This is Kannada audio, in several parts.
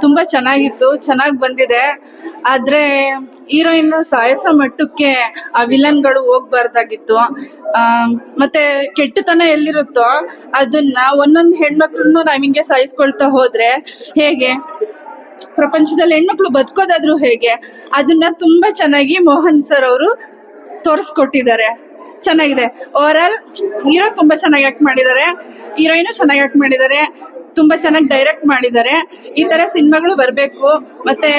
ತುಂಬಾ ಚೆನ್ನಾಗಿತ್ತು, ಚೆನ್ನಾಗಿ ಬಂದಿದೆ. ಆದ್ರೆ ಹೀರೋಯಿನ್ ಸಾಯಸ ಮಟ್ಟಕ್ಕೆ ಆ ವಿಲನ್ಗಳು ಹೋಗ್ಬಾರ್ದಾಗಿತ್ತು. ಮತ್ತೆ ಕೆಟ್ಟತನ ಎಲ್ಲಿರುತ್ತೋ ಅದನ್ನ ಒಂದೊಂದು ಹೆಣ್ಮಕ್ಳನ್ನು ನಾವ್ ಹಿಂಗೆ ಸಾಯಿಸ್ಕೊಳ್ತಾ ಹೋದ್ರೆ ಹೇಗೆ? ಪ್ರಪಂಚದಲ್ಲಿ ಹೆಣ್ಮಕ್ಳು ಬದುಕೋದಾದ್ರೂ ಹೇಗೆ? ಅದನ್ನ ತುಂಬಾ ಚೆನ್ನಾಗಿ ಮೋಹನ್ ಸರ್ ಅವರು ತೋರಿಸ್ಕೊಟ್ಟಿದ್ದಾರೆ. ಚೆನ್ನಾಗಿದೆ. ಓವರ್ ಆಲ್ ಹೀರೋ ತುಂಬಾ ಚೆನ್ನಾಗಿ ಆಕ್ಟ್ ಮಾಡಿದ್ದಾರೆ. ಹೀರೋಯಿನು ಚೆನ್ನಾಗಿ ಆಕ್ಟ್ ಮಾಡಿದ್ದಾರೆ. ತುಂಬಾ ಚೆನ್ನಾಗಿ ಡೈರೆಕ್ಟ್ ಮಾಡಿದ್ದಾರೆ. ಈ ತರ ಸಿನಿಮಾಗಳು ಬರಬೇಕು. ಮತ್ತೆ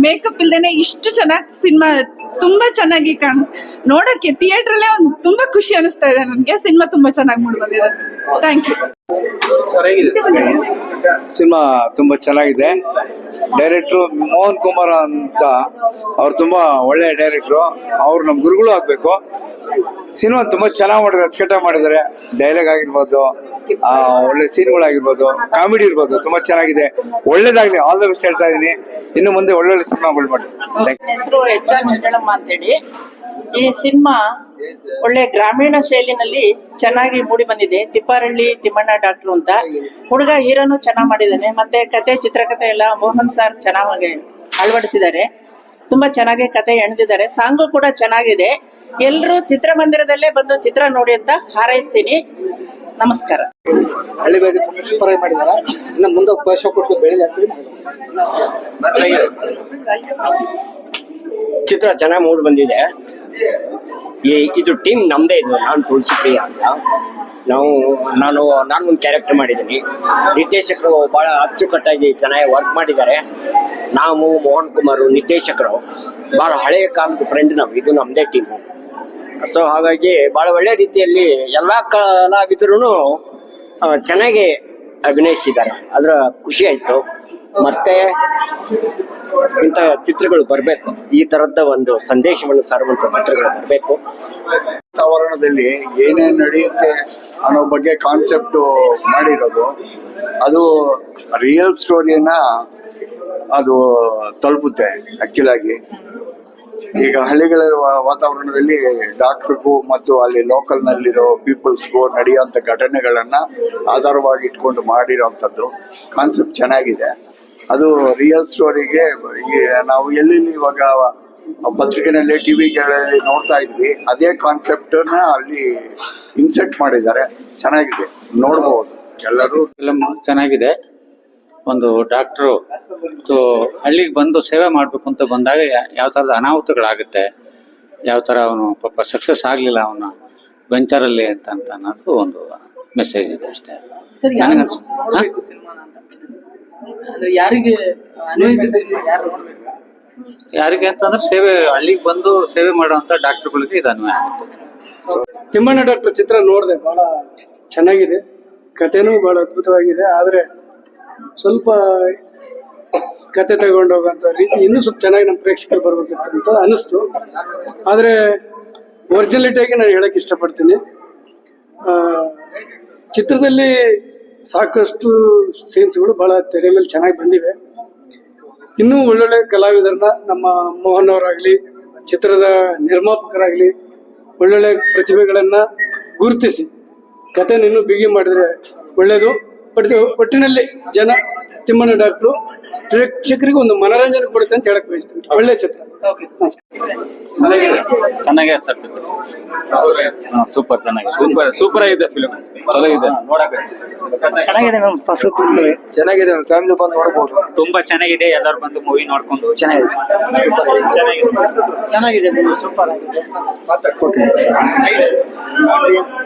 ಮೇಕಪ್ ಇಲ್ದೇನೆ ಇಷ್ಟು ಚೆನ್ನಾಗಿ ಸಿನಿಮಾ ತುಂಬಾ ಚೆನ್ನಾಗಿ ಕಾಣಿಸ್ ನೋಡಕ್ಕೆ ಥಿಯೇಟರ್ ಅಲ್ಲೇ ಒಂದು ತುಂಬಾ ಖುಷಿ ಅನಿಸ್ತಾ ಇದೆ ನನಗೆ. ಸಿನಿಮಾ ತುಂಬಾ ಚೆನ್ನಾಗಿ ಮೂಡಿ ಬಂದಿದೆ ಥ್ಯಾಂಕ್ ಯು ಸಿನಿಮಾ ತುಂಬಾ ಚೆನ್ನಾಗಿದೆ. ಡೈರೆಕ್ಟ್ರು ಮೋಹನ್ ಕುಮಾರ್ ಅಂತ ಅವ್ರು ತುಂಬಾ ಒಳ್ಳೆ ಡೈರೆಕ್ಟ್ರು ಅವ್ರು ನಮ್ ಗುರುಗಳು ಆಗ್ಬೇಕು. ಸಿನಿಮಾ ತುಂಬಾ ಚೆನ್ನಾಗಿ ಮಾಡಿದ್ದಾರೆ ಅಚ್ಚುಕಟ್ಟಾಗಿ ಮಾಡಿದ್ದಾರೆ ಡೈಲಾಗ್ ಆಗಿರ್ಬೋದು ಆ ಒಳ್ಳೆ ಸೀನ್ಗಳಾಗಿರ್ಬೋದು ಕಾಮಿಡಿ ಇರ್ಬೋದು ತುಂಬಾ ಚೆನ್ನಾಗಿದೆ. ಒಳ್ಳೇದಾಗ್ಲಿ ಆಲ್ ದ ಬೆಸ್ಟ್ ಹೇಳ್ತಾ ಇದೀನಿ ಇನ್ನು ಮುಂದೆ ಒಳ್ಳೊಳ್ಳೆ ಸಿನಿಮಾಗಳು ಮಾಡಿ. ಹೆಸರು ಎಚ್ ಆರ್ ಮಂಗಳಮ್ಮ ಅಂತೇಳಿ. ಈ ಸಿನಿಮಾ ಒಳ್ಳೆ ಗ್ರಾಮೀಣ ಶೈಲಿನಲ್ಲಿ ಚೆನ್ನಾಗಿ ಮೂಡಿ ಬಂದಿದೆ. ತಿಪ್ಪಾರಳ್ಳಿ ತಿಮ್ಮಣ್ಣ ಡಾಕ್ಟ್ರು ಅಂತ. ಹುಡುಗ ಹೀರೋನು ಚೆನ್ನಾಗಿ ಮಾಡಿದ್ದಾನೆ. ಮತ್ತೆ ಕತೆ ಚಿತ್ರಕಥೆ ಎಲ್ಲ ಮೋಹನ್ ಸರ್ ಚೆನ್ನಾಗಿ ಅಳವಡಿಸಿದ್ದಾರೆ. ತುಂಬಾ ಚೆನ್ನಾಗಿ ಕತೆ ಎಣೆದಿದ್ದಾರೆ. ಸಾಂಗು ಕೂಡ ಚೆನ್ನಾಗಿದೆ. ಎಲ್ಲರೂ ಚಿತ್ರಮಂದಿರದಲ್ಲೇ ಬಂದು ಚಿತ್ರ ನೋಡಿ ಅಂತ ಹಾರೈಸ್ತೀನಿ. ನಮಸ್ಕಾರ. ಹಳ್ಳಿ ಬಗ್ಗೆ ತುಂಬಾ ಸೂಪರ್ ಆಗಿ ಮಾಡಿದಾರೆ? ಇನ್ನು ಮುಂದೆ ಅವಕಾಶ ಕೊಟ್ಟು ಬೆಳಿಲಿ ಅಂತ ಚಿತ್ರ ಚೆನ್ನಾಗಿ ಮೂಡ್ ಬಂದಿದೆ. ಈ ಇದು ಟೀಮ್ ನಮ್ದೇ ಇದು. ನಾನು ತುಳಸಿ ಪ್ರಿಯ ಅಂತ. ನಾವು, ನಾನು ನಾನು ಒಂದು ಕ್ಯಾರೆಕ್ಟರ್ ಮಾಡಿದ್ದೀನಿ. ನಿರ್ದೇಶಕರು ಭಾಳ ಅಚ್ಚುಕಟ್ಟಾಗಿ ಚೆನ್ನಾಗಿ ವರ್ಕ್ ಮಾಡಿದ್ದಾರೆ. ನಾವು ಮೋಹನ್ ಕುಮಾರ್, ನಿರ್ದೇಶಕರು. ಭಾಳ ಹಳೆಯ ಕಾಲದ ಫ್ರೆಂಡ್ ನಾವು. ಇದು ನಮ್ದೇ ಟೀಮು ಸೊ ಹಾಗಾಗಿ ಭಾಳ ಒಳ್ಳೆ ರೀತಿಯಲ್ಲಿ ಎಲ್ಲ ಕಲಾವಿದರು ಚೆನ್ನಾಗಿ ಅಭಿನಯಿಸಿದ್ದಾರೆ. ಅದರ ಖುಷಿ ಆಯ್ತು. ಮತ್ತೆ ಇಂಥ ಚಿತ್ರಗಳು ಬರಬೇಕು. ಈ ತರದ ಒಂದು ಸಂದೇಶವನ್ನು ಸಾರುವಂತ ಚಿತ್ರಗಳು ಬರಬೇಕು. ವಾತಾವರಣದಲ್ಲಿ ಏನೇನು ನಡೆಯುತ್ತೆ ಅನ್ನೋ ಬಗ್ಗೆ ಕಾನ್ಸೆಪ್ಟ್ ಮಾಡಿರೋದು, ಅದು ರಿಯಲ್ ಸ್ಟೋರಿಯನ್ನ ಅದು ತಲುಪುತ್ತೆ ಆಕ್ಚುಲ್ ಈಗ ಹಳ್ಳಿಗಳ ವಾತಾವರಣದಲ್ಲಿ ಡಾಕ್ಟ್ರಿಗೂ ಮತ್ತು ಅಲ್ಲಿ ಲೋಕಲ್ ನಲ್ಲಿರೋ ಪೀಪಲ್ಸ್ಗೂ ನಡೆಯುವಂತ ಘಟನೆಗಳನ್ನ ಆಧಾರವಾಗಿ ಇಟ್ಕೊಂಡು ಮಾಡಿರೋಂಥದ್ದು ಕಾನ್ಸೆಪ್ಟ್ ಚೆನ್ನಾಗಿದೆ. ಅದು ರಿಯಲ್ ಸ್ಟೋರಿಗೆ ಈ ನಾವು ಎಲ್ಲೆಲ್ಲಿ ಇವಾಗ ಪತ್ರಿಕೆನಲ್ಲಿ ಟಿವಿಗಳಲ್ಲಿ ನೋಡ್ತಾ ಇದ್ವಿ ಅದೇ ಕಾನ್ಸೆಪ್ಟ್ನ ಅಲ್ಲಿ ಇನ್ಸೆಟ್ ಮಾಡಿದ್ದಾರೆ. ಚೆನ್ನಾಗಿದೆ. ನೋಡ್ಬೋದು. ಎಲ್ಲರೂ ಫಿಲಮ್ ಚೆನ್ನಾಗಿದೆ. ಒಂದು ಡಾಕ್ಟ್ರು ಹಳ್ಳಿಗೆ ಬಂದು ಸೇವೆ ಮಾಡಬೇಕು ಅಂತ ಬಂದಾಗ ಯಾವ ಥರದ ಅನಾಹುತಗಳಾಗುತ್ತೆ ಯಾವ ಥರ ಅವನು ಪಾಪ ಸಕ್ಸಸ್ ಆಗಲಿಲ್ಲ ಅವನ ವೆಂಚರಲ್ಲಿ ಅಂತ ಅಂತ ಅನ್ನೋದು ಒಂದು ಮೆಸೇಜ್ ಇದೆ ಅಷ್ಟೇ. ನನಗೆ ಹಾ? ಯಾರಿಗೆ ಅನ್ವಯಿಸಿದ್ರೆ ಯಾರು ಯಾರಿಗೆ ಅಂತಂದ್ರೆ ಸೇವೆ ಹಳ್ಳಿಗೆ ಬಂದು ಸೇವೆ ಮಾಡುವಂತ ಡಾಕ್ಟ್ರುಗಳಿಗೆ ಇದು ಅನ್ವಯ ಆಗುತ್ತೆ. ತಿಮ್ಮಣ್ಣ ಡಾಕ್ಟರ್ ಚಿತ್ರ ನೋಡಿದೆ ಬಹಳ ಚೆನ್ನಾಗಿದೆ. ಕಥೆನೂ ಬಹಳ ಅದ್ಭುತವಾಗಿದೆ. ಆದರೆ ಸ್ವಲ್ಪ ಕತೆ ತಗೊಂಡೋಗಂತ ರೀತಿ ಇನ್ನೂ ಸ್ವಲ್ಪ ಚೆನ್ನಾಗಿ ನಮ್ಮ ಪ್ರೇಕ್ಷಕರು ಬರ್ಬೇಕಿತ್ತು ಅಂತ ಅನಿಸ್ತು. ಆದರೆ ಒರಿಜಿನಲಿಟಿಯಾಗಿ ನಾನು ಹೇಳಕ್ಕೆ ಇಷ್ಟಪಡ್ತೀನಿ. ಆ, ಚಿತ್ರದಲ್ಲಿ ಸಾಕಷ್ಟು ಸೀನ್ಸ್ಗಳು ಬಹಳ ತೆರೆ ಮೇಲೆ ಚೆನ್ನಾಗಿ ಬಂದಿವೆ. ಇನ್ನೂ ಒಳ್ಳೊಳ್ಳೆ ಕಲಾವಿದರನ್ನ ನಮ್ಮ ಮೋಹನ್ ಅವರಾಗ್ಲಿ ಚಿತ್ರದ ನಿರ್ಮಾಪಕರಾಗ್ಲಿ ಒಳ್ಳೊಳ್ಳೆ ಪ್ರತಿಭೆಗಳನ್ನ ಗುರುತಿಸಿ. ಕತೆ ಇನ್ನೂ ಬಿಗಿ ಮಾಡಿದ್ರೆ ಒಳ್ಳೆಯದು ಬಟ್ ಒಟ್ಟಿನಲ್ಲಿ ಜನ ತಿಮ್ಮನ ಡಾಕ್ಟ್ರು ಪ್ರೇಕ್ಷಕರಿಗೆ ಒಂದು ಮನೋರಂಜನೆ ಕೊಡುತ್ತೆ ಅಂತ ಹೇಳಕ್ ಬಯಸ್ತೀನಿ. ಒಳ್ಳೆ ಚಿತ್ರ. ಚೆನ್ನಾಗಿದೆ. ಸರ್ ಸೂಪರ್ ಚೆನ್ನಾಗಿದೆ. ಸೂಪರ್ ಸೂಪರ್ ಆಗಿದೆ ಫಿಲಮ್ ಚೆನ್ನಾಗಿದೆ. ನೋಡಕ್ಕೆ ಚೆನ್ನಾಗಿದೆ ಮ್ಯಾಮ್ ಸೂಪರ್ ಚೆನ್ನಾಗಿದೆ ಫ್ಯಾಮಿಲಿ ಬಂದು ನೋಡಬಹುದು ತುಂಬಾ ಚೆನ್ನಾಗಿದೆ ಎಲ್ಲರೂ ಬಂದು ಮೂವಿ ನೋಡ್ಕೊಂಡು. ಚೆನ್ನಾಗಿದೆ ಚೆನ್ನಾಗಿದೆ. ಚೆನ್ನಾಗಿದೆ ಸೂಪರ್ ಆಗಿದೆ.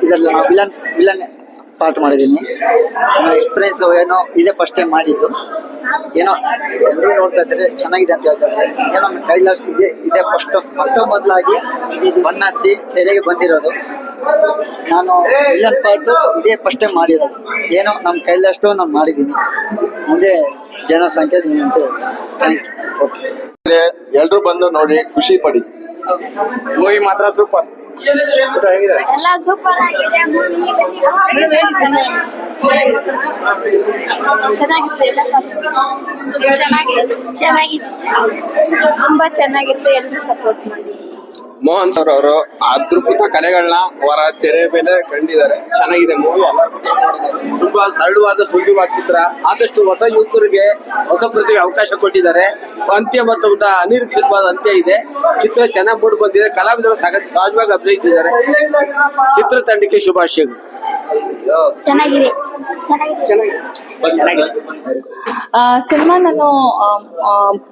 ಇದರಲ್ಲಿ ನಾನು ವಿಲನ್ ವಿಲನ್. ಪಾರ್ಟ್ ಮಾಡಿದ್ದೀನಿ. ನನ್ನ ಎಕ್ಸ್ಪೀರಿಯನ್ಸ್ ಏನೋ ಇದೇ ಫಸ್ಟ್ ಟೈಮ್ ಮಾಡಿದ್ದು. ಏನೋ ಎಲ್ಲರೂ ನೋಡ್ತಾ ಇದ್ದಾರೆ ಚೆನ್ನಾಗಿದೆ ಅಂತ ಹೇಳ್ತಾರೆ. ಏನೋ ನನ್ನ ಕೈಲಾಷ್ಟು ಇದೆ ಇದೇ ಫಸ್ಟ್ ಫಸ್ಟ್ ಮೊದಲಾಗಿ ಬಣ್ಣ ಹಚ್ಚಿ ಸೆರೆಗೆ ಬಂದಿರೋದು. ನಾನು ವಿಲನ್ ಪಾರ್ಟ್ ಇದೇ ಫಸ್ಟ್ ಟೈಮ್ ಮಾಡಿರೋದು. ಏನೋ ನಮ್ಮ ಕೈಲಾಷ್ಟು ನಾನು ಮಾಡಿದ್ದೀನಿ. ಮುಂದೆ ಜನಸಂಖ್ಯೆ ನೀನು ಅಂತ ಥ್ಯಾಂಕ್ ಯು ಎಲ್ಲರೂ ಬಂದು ನೋಡಿ ಖುಷಿ ಪಡಿ. ಮೂವಿ ಮಾತ್ರ ಸೂಪರ್ ಎಲ್ಲ ಸೂಪರ್ ಆಗಿದೆ ಚೆನ್ನಾಗಿತ್ತು ಎಲ್ಲ ಚೆನ್ನಾಗಿತ್ತು ಚೆನ್ನಾಗಿತ್ತು ತುಂಬಾ ಚೆನ್ನಾಗಿತ್ತು ಎಲ್ಲರೂ ಸಪೋರ್ಟ್ ಮಾಡಿ. ಮೋಹನ್ ಸರ್ ಅವರು ಅದ್ಭುತ ಕಲೆಗಳನ್ನ ಅವರ ತೆರೆ ಮೇಲೆ ಕಂಡಿದ್ದಾರೆ. ಚೆನ್ನಾಗಿದೆ ಮೂವಿ. ತುಂಬಾ ಸರಳವಾದ ಸುಂದರವಾದ ಚಿತ್ರ. ಆದಷ್ಟು ಹೊಸ ಯುವಕರಿಗೆ ಹೊಸ ಪ್ರತಿಭೆ ಅವಕಾಶ ಕೊಟ್ಟಿದ್ದಾರೆ. ಅಂತ್ಯ ಮತ್ತು ಒಂದು ಅನಿರೀಕ್ಷಿತವಾದ ಅಂತ್ಯ ಇದೆ. ಚಿತ್ರ ಚೆನ್ನಾಗಿ ಮೂಡ್ ಬಂದಿದೆ. ಕಲಾವಿದರು ಸಹಜವಾಗಿ ಅಭಿನಯಿಸಿದ್ದಾರೆ. ಚಿತ್ರತಂಡಕ್ಕೆ ಶುಭಾಶಯಗಳು. ಚೆನ್ನಾಗಿದೆ. ಚೆನ್ನಾಗಿದೆ. ಸಿನಿಮಾ ನಾನು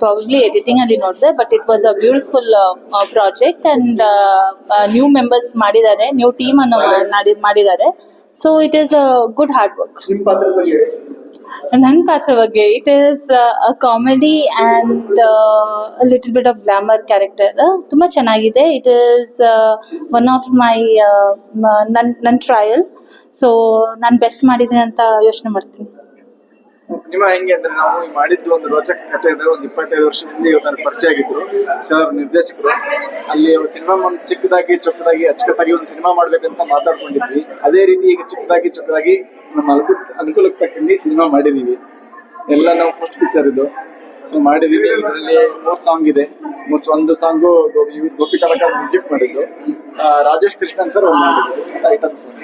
ಪ್ರಾಬ್ಲಿ ಎಡಿಟಿಂಗ್ ಅಲ್ಲಿ ನೋಡಿದೆ but it was a beautiful project and new members ಮಾಡಿದ್ದಾರೆ ನ್ಯೂ ಟೀಮ್ ಅನ್ನು ಮಾಡಿ- ಮಾಡಿದ್ದಾರೆ. So it is a good hard work ನನ್ನ ಪಾತ್ರ ಬಗ್ಗೆ it is a comedy and little bit of glamour character ತುಂಬ ಚೆನ್ನಾಗಿದೆ. It is one of my ನನ್ನ ನನ್ನ ಟ್ರಯಲ್ ಸೊ ನಾನು ಬೆಸ್ಟ್ ಮಾಡಿದ್ದೀನಿ ಅಂತ ಯೋಚನೆ ಮಾಡ್ತೀನಿ. ನಿಮ್ಮ ಹೆಂಗೆ ಅಂದ್ರೆ ನಾವು ಮಾಡಿದ್ದು ಒಂದು ರೋಚಕ ಕಥೆ ಅಂದ್ರೆ ಒಂದು ಇಪ್ಪತ್ತೈದು ವರ್ಷದಿಂದ ಇವತ್ತು ಪರಿಚಯ ಆಗಿದ್ರು. ಸರ್, ನಿರ್ದೇಶಕರು, ಅಲ್ಲಿ ಸಿನಿಮಾ ಒಂದು ಚಿಕ್ಕದಾಗಿ, ಚೊಕ್ಕದಾಗಿ, ಅಚ್ಚುಕಟ್ಟಾಗಿ ಒಂದು ಸಿನಿಮಾ ಮಾಡ್ಬೇಕಂತ ಮಾತಾಡ್ಕೊಂಡಿದ್ವಿ. ಅದೇ ರೀತಿ ಈಗ ಚಿಕ್ಕದಾಗಿ, ಚೊಕ್ಕದಾಗಿ ನಮ್ಮ ಅನುಕೂಲ ಅನುಕೂಲಕ್ಕೆ ತಕ್ಕಂಗೆ ಸಿನಿಮಾ ಮಾಡಿದೀವಿ. ಎಲ್ಲ ನಾವು ಫಸ್ಟ್ ಪಿಕ್ಚರ್ ಇದು. ಸೊ ಮಾಡಿದೀವಿ. ಇದರಲ್ಲಿ ಮೂರ್ ಸಾಂಗ್ ಇದೆ. ಒಂದು ಸಾಂಗು ಗೋಪಿ ಕಲಾಕಾರ ಮ್ಯೂಸಿಕ್ ಮಾಡಿದ್ದು. ರಾಜೇಶ್ ಕೃಷ್ಣನ್ ಸರ್ ಒಂದು ಮಾಡಿದ್ರು. ಟೈಟಲ್ ಸಾಂಗ್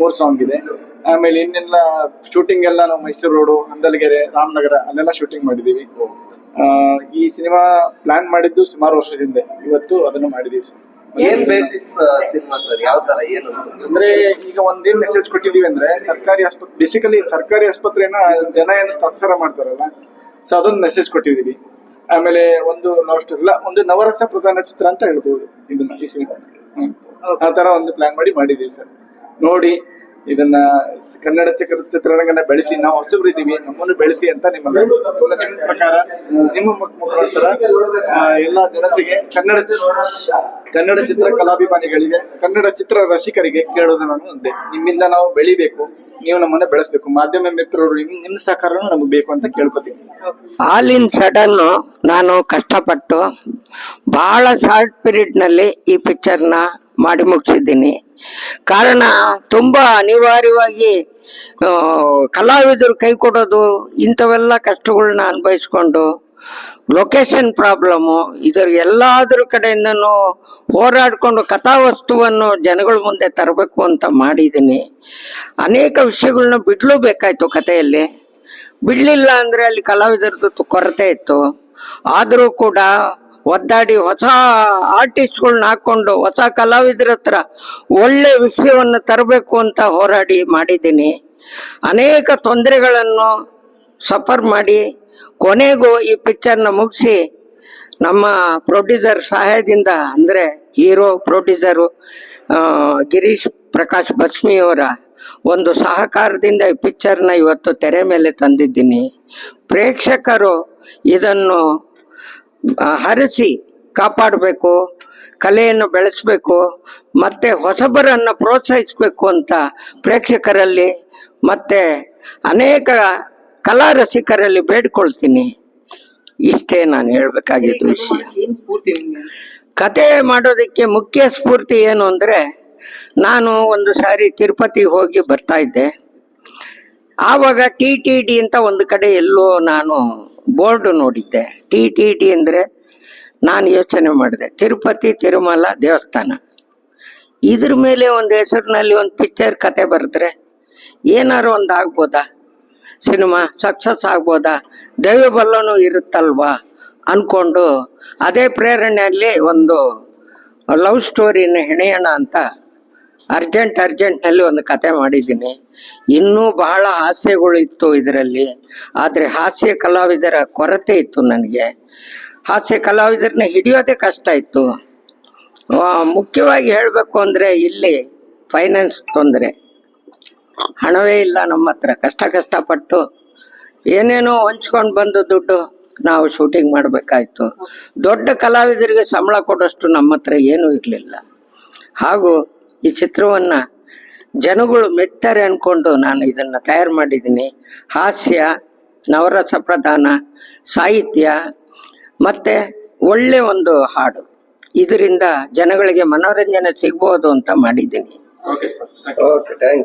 ಮೂರ್ ಸಾಂಗ್ ಇದೆ. ಆಮೇಲೆ ಇನ್ನೆಲ್ಲ ಶೂಟಿಂಗ್ ಎಲ್ಲ ನಾವು ಮೈಸೂರು ರೋಡು ಹಂದಲಗೆರೆ ರಾಮನಗರ ಅಲ್ಲೆಲ್ಲ ಶೂಟಿಂಗ್ ಮಾಡಿದೀವಿ. ಆ, ಈ ಸಿನಿಮಾ ಪ್ಲಾನ್ ಮಾಡಿದ್ದು ಸುಮಾರು ವರ್ಷದಿಂದ. ಇವತ್ತು ಅದನ್ನು ಮಾಡಿದೀವಿ ಸರ್. ಏನ್ ಬೇಸಿಸ್ ಸಿನಿಮಾ ಸರ್? ಯಾವ ತರ ಏನು ಅಂದ್ರೆ ಈಗ ಒಂದೇನ್ ಮೆಸೇಜ್ ಕೊಟ್ಟಿದೀವಿ ಅಂದ್ರೆ ಸರ್ಕಾರಿ ಆಸ್ಪತ್ರೆ ಬೇಸಿಕಲಿ ಸರ್ಕಾರಿ ಆಸ್ಪತ್ರೆನ ಜನ ಏನು ತತ್ಸರ ಮಾಡ್ತಾರಲ್ಲ ಸೊ ಅದೊಂದು ಮೆಸೇಜ್ ಕೊಟ್ಟಿದೀವಿ ಆಮೇಲೆ ಒಂದು ಲವ್ ಸ್ಟೋರಿ ಇಲ್ಲ ಒಂದು ನವರಸ ಪ್ರಧಾನ ಚಿತ್ರ ಅಂತ ಹೇಳ್ಬೋದು ಇದನ್ನ ಈ ಸಿನಿಮಾ ಆ ತರ ಒಂದು ಪ್ಲಾನ್ ಮಾಡಿ ಮಾಡಿದೀವಿ ಸರ್. ನೋಡಿ ಇದನ್ನ ಕನ್ನಡ ಚಿತ್ರ ಚಿತ್ರರಂಗನ ಬೆಳೆಸಿ, ನಾವು ಹೊಸಬ್ರು ಇದ್ದೀವಿ ನಮ್ಮನ್ನು ಬೆಳೆಸಿ ಅಂತ ನಿಮ್ಮ ಪ್ರಕಾರ, ನಿಮ್ಮ ಮುಖ- ಮುಖಾಂತರ ಎಲ್ಲ ಜನತೆಗೆ ಕನ್ನಡ ಕನ್ನಡ ಚಿತ್ರ ಕಲಾಭಿಮಾನಿಗಳಿಗೆ, ಕನ್ನಡ ಚಿತ್ರ ರಸಿಕರಿಗೆ ಕೇಳೋದು ನಾನು ಒಂದೇ ನಿಮ್ಮಿಂದ ನಾವು ಬೆಳಿಬೇಕು, ನೀವು ನಮ್ಮನ್ನ ಬೆಳೆಸ್ಬೇಕು. ಮಾಧ್ಯಮ ಮಿತ್ರರು ನಿಮ್ಮ ನಿಮ್ ಸಹಕಾರನು ನಮಗೆ ಬೇಕು ಅಂತ ಕೇಳ್ಕೊತೀನಿ ಆಲ್ ಇನ್ ಸಡನ್ ನಾನು ಕಷ್ಟಪಟ್ಟು ಬಹಳ ಶಾರ್ಟ್ ಪೀರಿಯಡ್ನಲ್ಲಿ ಈ ಪಿಕ್ಚರ್ನ ಮಾಡಿ ಮುಗಿಸಿದ್ದೀನಿ. ಕಾರಣ ತುಂಬ ಅನಿವಾರ್ಯವಾಗಿ ಕಲಾವಿದರು ಕೈ ಕೊಡೋದು ಇಂಥವೆಲ್ಲ ಕಷ್ಟಗಳನ್ನ ಅನುಭವಿಸ್ಕೊಂಡು ಲೊಕೇಶನ್ ಪ್ರಾಬ್ಲಮ್ಮು ಇದರ ಎಲ್ಲಾದ್ರ ಕಡೆಯಿಂದನೂ ಹೋರಾಡಿಕೊಂಡು ಕಥಾವಸ್ತುವನ್ನು ಜನಗಳ ಮುಂದೆ ತರಬೇಕು ಅಂತ ಮಾಡಿದ್ದೀನಿ. ಅನೇಕ ವಿಷಯಗಳನ್ನ ಬಿಡಲೂ ಬೇಕಾಯ್ತು ಕಥೆಯಲ್ಲಿ. ಬಿಡಲಿಲ್ಲ ಅಂದರೆ ಅಲ್ಲಿ ಕಲಾವಿದರದ್ದು ಕೊರತೆ ಇತ್ತು. ಆದರೂ ಕೂಡ ಒದ್ದಾಡಿ ಹೊಸ ಆರ್ಟಿಸ್ಟ್ಗಳನ್ನ ಹಾಕೊಂಡು ಹೊಸ ಕಲಾವಿದರ ಹತ್ರ ಒಳ್ಳೆ ವಿಷಯವನ್ನು ತರಬೇಕು ಅಂತ ಹೋರಾಡಿ ಮಾಡಿದ್ದೀನಿ. ಅನೇಕ ತೊಂದರೆಗಳನ್ನು ಸಫರ್ ಮಾಡಿ ಕೊನೆಗೂ ಈ ಪಿಕ್ಚರ್ನ ಮುಗಿಸಿ ನಮ್ಮ ಪ್ರೊಡ್ಯೂಸರ್ ಸಹಾಯದಿಂದ ಅಂದರೆ ಹೀರೋ ಪ್ರೊಡ್ಯೂಸರು ಗಿರೀಶ್ ಪ್ರಕಾಶ್ ಬಸ್ಮಿಯವರ ಒಂದು ಸಹಕಾರದಿಂದ ಈ ಪಿಕ್ಚರ್ನ ಇವತ್ತು ತೆರೆ ಮೇಲೆ ತಂದಿದ್ದೀನಿ. ಪ್ರೇಕ್ಷಕರು ಇದನ್ನು ಹರಿಸಿ ಕಾಪಾಡಬೇಕು ಕಲೆಯನ್ನು ಬೆಳೆಸಬೇಕು ಮತ್ತು ಹೊಸಬರನ್ನು ಪ್ರೋತ್ಸಾಹಿಸಬೇಕು ಅಂತ ಪ್ರೇಕ್ಷಕರಲ್ಲಿ ಮತ್ತು ಅನೇಕ ಕಲಾ ರಸಿಕರಲ್ಲಿ ಬೇಡ್ಕೊಳ್ತೀನಿ. ಇಷ್ಟೇ ನಾನು ಹೇಳಬೇಕಾಗಿದ್ದು ವಿಷಯ. ಕತೆ ಮಾಡೋದಕ್ಕೆ ಮುಖ್ಯ ಸ್ಫೂರ್ತಿ ಏನು ಅಂದರೆ ನಾನು ಒಂದು ಸಾರಿ ತಿರುಪತಿ ಹೋಗಿ ಬರ್ತಾ ಇದ್ದೆ. ಆವಾಗ ಟಿ ಟಿ ಡಿ ಅಂತ ಒಂದು ಕಡೆ ಎಲ್ಲೋ ನಾನು ಬೋರ್ಡ್ ನೋಡಿದ್ದೆ. ಟಿ ಟಿ ಟಿ ಅಂದರೆ ನಾನು ಯೋಚನೆ ಮಾಡಿದೆ. ತಿರುಪತಿ, ತಿರುಮಲ ದೇವಸ್ಥಾನ. ಇದ್ರ ಮೇಲೆ ಒಂದು ಹೆಸರಿನಲ್ಲಿ ಒಂದು ಪಿಕ್ಚರ್ ಕತೆ ಬರೆದ್ರೆ ಏನಾರು ಒಂದು ಆಗ್ಬೋದಾ? ಸಿನಿಮಾ ಸಕ್ಸಸ್ ಆಗ್ಬೋದಾ? ದೈವ ಬಲ್ಲನೂ ಇರುತ್ತಲ್ವಾ? ಅಂದ್ಕೊಂಡು ಅದೇ ಪ್ರೇರಣೆಯಲ್ಲಿ ಒಂದು ಲವ್ ಸ್ಟೋರಿನ ಹೆಣೆಯೋಣ ಅಂತ ಅರ್ಜೆಂಟ್ನಲ್ಲಿ ಒಂದು ಕತೆ ಮಾಡಿದ್ದೀನಿ. ಇನ್ನೂ ಬಹಳ ಹಾಸ್ಯಗಳು ಇತ್ತು ಇದರಲ್ಲಿ. ಆದರೆ ಹಾಸ್ಯ ಕಲಾವಿದರ ಕೊರತೆ ಇತ್ತು ನನಗೆ. ಹಾಸ್ಯ ಕಲಾವಿದರನ್ನ ಹಿಡಿಯೋದೇ ಕಷ್ಟ ಇತ್ತು. ಮುಖ್ಯವಾಗಿ ಹೇಳಬೇಕು ಅಂದರೆ ಇಲ್ಲಿ ಫೈನಾನ್ಸ್ ತೊಂದರೆ. ಹಣವೇ ಇಲ್ಲ ನಮ್ಮ ಹತ್ರ. ಕಷ್ಟ ಕಷ್ಟಪಟ್ಟು ಏನೇನೋ ಹಂಚ್ಕೊಂಡು ಬಂದು ದುಡ್ಡು ನಾವು ಶೂಟಿಂಗ್ ಮಾಡಬೇಕಾಯ್ತು. ದೊಡ್ಡ ಕಲಾವಿದರಿಗೆ ಸಂಬಳ ಕೊಡೋಷ್ಟು ನಮ್ಮ ಹತ್ರ ಏನೂ ಇರಲಿಲ್ಲ. ಹಾಗೂ ಈ ಚಿತ್ರವನ್ನ ಜನಗಳು ಮೆತ್ತಾರೆ ಅನ್ಕೊಂಡು ನಾನು ಇದನ್ನ ತಯಾರು ಮಾಡಿದ್ದೀನಿ. ಹಾಸ್ಯ ನವರಸ ಪ್ರಧಾನ ಸಾಹಿತ್ಯ ಮತ್ತೆ ಒಳ್ಳೆ ಒಂದು ಹಾಡು. ಇದರಿಂದ ಜನಗಳಿಗೆ ಮನೋರಂಜನೆ ಸಿಗ್ಬೋದು ಅಂತ ಮಾಡಿದ್ದೀನಿ. Okay sir okay thank